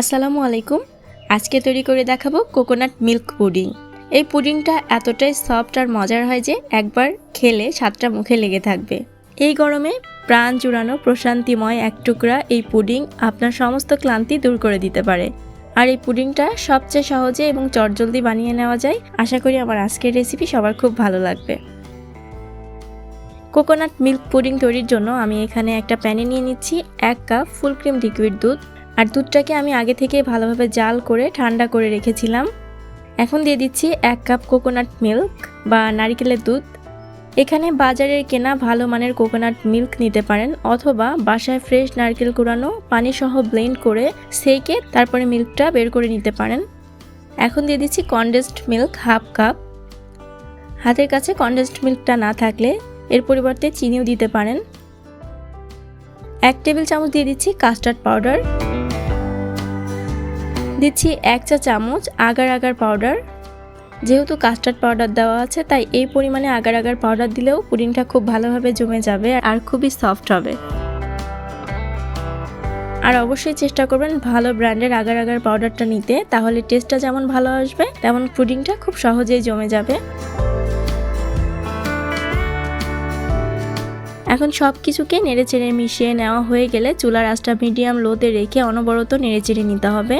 আসসালামু আলাইকুম। আজকে তৈরি করে দেখাবো কোকোনাট মিল্ক পুডিং। এই পুডিংটা এতটাই সফট আর মজার হয় যে একবার খেলে স্বাদটা মুখে লেগে থাকবে। এই গরমে প্রাণ জুড়ানো প্রশান্তিময় এক টুকরা এই পুডিং আপনার সমস্ত ক্লান্তি দূর করে দিতে পারে। আর এই পুডিংটা সবচেয়ে সহজে এবং চটজলদি বানিয়ে নেওয়া যায়। আশা করি আমার আজকের রেসিপি সবার খুব ভালো লাগবে। কোকোনাট মিল্ক পুডিং তৈরির জন্য আমি এখানে একটা প্যানে নিয়ে নিচ্ছি এক কাপ ফুল ক্রিম লিকুইড দুধ আর দুধটাকে আমি আগে থেকে ভালোভাবে জাল করে ঠান্ডা করে রেখেছিলাম। এখন দিয়ে দিচ্ছি এক কাপ কোকোনাট মিল্ক বা নারিকেলের দুধ। এখানে বাজারের কেনা ভালো মানের কোকোনাট মিল্ক নিতে পারেন অথবা বাসায় ফ্রেশ নারকেল কুড়ানো পানি সহ ব্লেন্ড করে সেকে তারপরে মিল্কটা বের করে নিতে পারেন। এখন দিয়ে দিচ্ছি কনডেন্সড মিল্ক হাফ কাপ। হাতের কাছে কনডেন্সড মিল্কটা না থাকলে এর পরিবর্তে চিনিও দিতে পারেন। এক টেবিল চামচ দিয়ে দিচ্ছি কাস্টার্ড পাউডার। দিচ্ছি এক চা চামচ আগার আগার পাউডার যেহেতু কাস্টার্ড পাউডার দেওয়া আছে, তাই এই পরিমাণে আগার আগার পাউডার দিলেও পুডিংটা খুব ভালোভাবে জমে যাবে আর খুবই সফট হবে। আর অবশ্যই চেষ্টা করবেন ভালো ব্র্যান্ডের আগার আগার পাউডারটা নিতে, তাহলে টেস্টটা যেমন ভালো আসবে, তেমন পুডিংটা খুব সহজেই জমে যাবে। এখন সব কিছুকে নেড়েচেড়ে মিশিয়ে নেওয়া হয়ে গেলে চুলার আঁচটা মিডিয়াম লোতে রেখে অনবরত নেড়েচেড়ে নিতে হবে।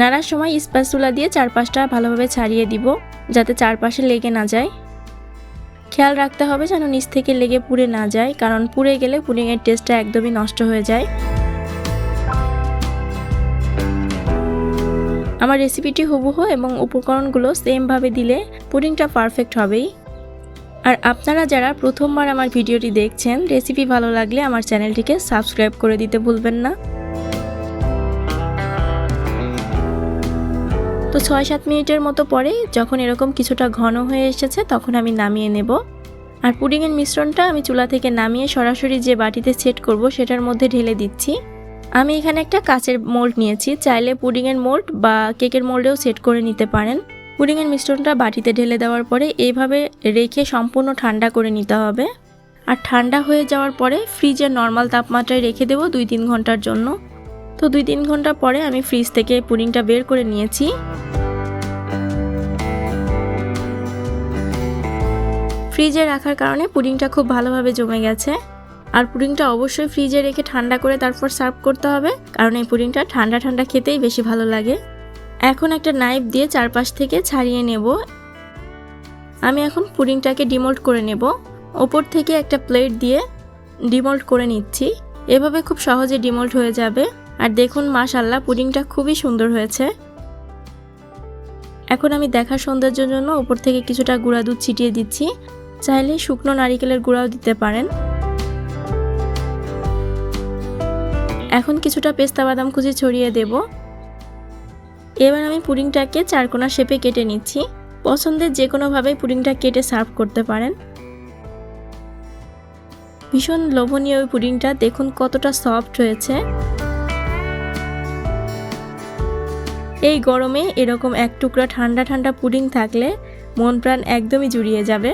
নাড়ার সময় স্প্যাচুলা দিয়ে চারপাশটা ভালোভাবে ছাড়িয়ে দিব, যাতে চারপাশে লেগে না যায়। খেয়াল রাখতে হবে যেন নিচ থেকে লেগে পুড়ে না যায়, কারণ পুড়ে গেলে পুডিংয়ের টেস্টটা একদমই নষ্ট হয়ে যায়। আমার রেসিপিটি হুবহু এবং উপকরণগুলো সেমভাবে দিলে পুডিংটা পারফেক্ট হবেই। আর আপনারা যারা প্রথমবার আমার ভিডিওটি দেখছেন, রেসিপি ভালো লাগলে আমার চ্যানেলটিকে সাবস্ক্রাইব করে দিতে ভুলবেন না। তো ছয় সাত মিনিটের মতো পরে যখন এরকম কিছুটা ঘন হয়ে এসেছে তখন আমি নামিয়ে নেব। আর পুডিংয়ের মিশ্রণটা আমি চুলা থেকে নামিয়ে সরাসরি যে বাটিতে সেট করব সেটার মধ্যে ঢেলে দিচ্ছি। আমি এখানে একটা কাচের মোল্ড নিয়েছি, চাইলে পুডিংয়ের মোল্ড বা কেকের মোল্ডেও সেট করে নিতে পারেন। পুডিংয়ের মিশ্রণটা বাটিতে ঢেলে দেওয়ার পরে এইভাবে রেখে সম্পূর্ণ ঠান্ডা করে নিতে হবে। আর ঠান্ডা হয়ে যাওয়ার পরে ফ্রিজের নর্মাল তাপমাত্রায় রেখে দেবো দুই তিন ঘণ্টার জন্য। তো দুই তিন ঘণ্টা পরে আমি ফ্রিজ থেকে পুডিংটা বের করে নিয়েছি। ফ্রিজে রাখার কারণে পুডিংটা খুব ভালোভাবে জমে গেছে। আর পুডিংটা অবশ্যই ফ্রিজে রেখে ঠান্ডা করে তারপর সার্ভ করতে হবে, কারণ এই পুডিংটা ঠান্ডা ঠান্ডা খেতেই বেশি ভালো লাগে। এখন একটা নাইফ দিয়ে চারপাশ থেকে ছাড়িয়ে নেব। আমি এখন পুডিংটাকে ডিমোল্ড করে নেব। ওপর থেকে একটা প্লেট দিয়ে ডিমোল্ড করে নিচ্ছি। এভাবে খুব সহজে ডিমোল্ড হয়ে যাবে। আর দেখুন মাশাল্লাহ পুডিংটা খুবই সুন্দর হয়েছে। এখন আমি দেখার সৌন্দর্যের জন্য উপর থেকে কিছুটা গুঁড়া দুধ ছিটিয়ে দিচ্ছি। চাইলে শুকনো নারিকেলের গুঁড়াও দিতে পারেন। এখন কিছুটা পেস্তা বাদাম কুচি ছড়িয়ে দেব। এবার আমি পুডিংটাকে চারকোনা শেপে কেটে নিচ্ছি। পছন্দের যে কোনোভাবে পুডিংটা কেটে সার্ভ করতে পারেন। ভীষণ লোভনীয় ওই পুডিংটা, দেখুন কতটা সফট হয়েছে। এই গরমে এরকম এক টুকরা ঠান্ডা ঠান্ডা পুডিং থাকলে মন প্রাণ একদমই জুড়িয়ে যাবে।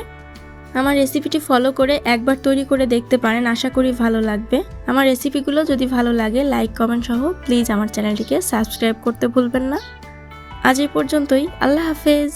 আমার রেসিপিটি ফলো করে একবার তৈরি করে দেখতে পারেন, আশা করি ভালো লাগবে। আমার রেসিপিগুলো যদি ভালো লাগে লাইক কমেন্ট সহ প্লিজ আমার চ্যানেলটিকে সাবস্ক্রাইব করতে ভুলবেন না। আজ এই পর্যন্তই, আল্লাহ হাফেজ।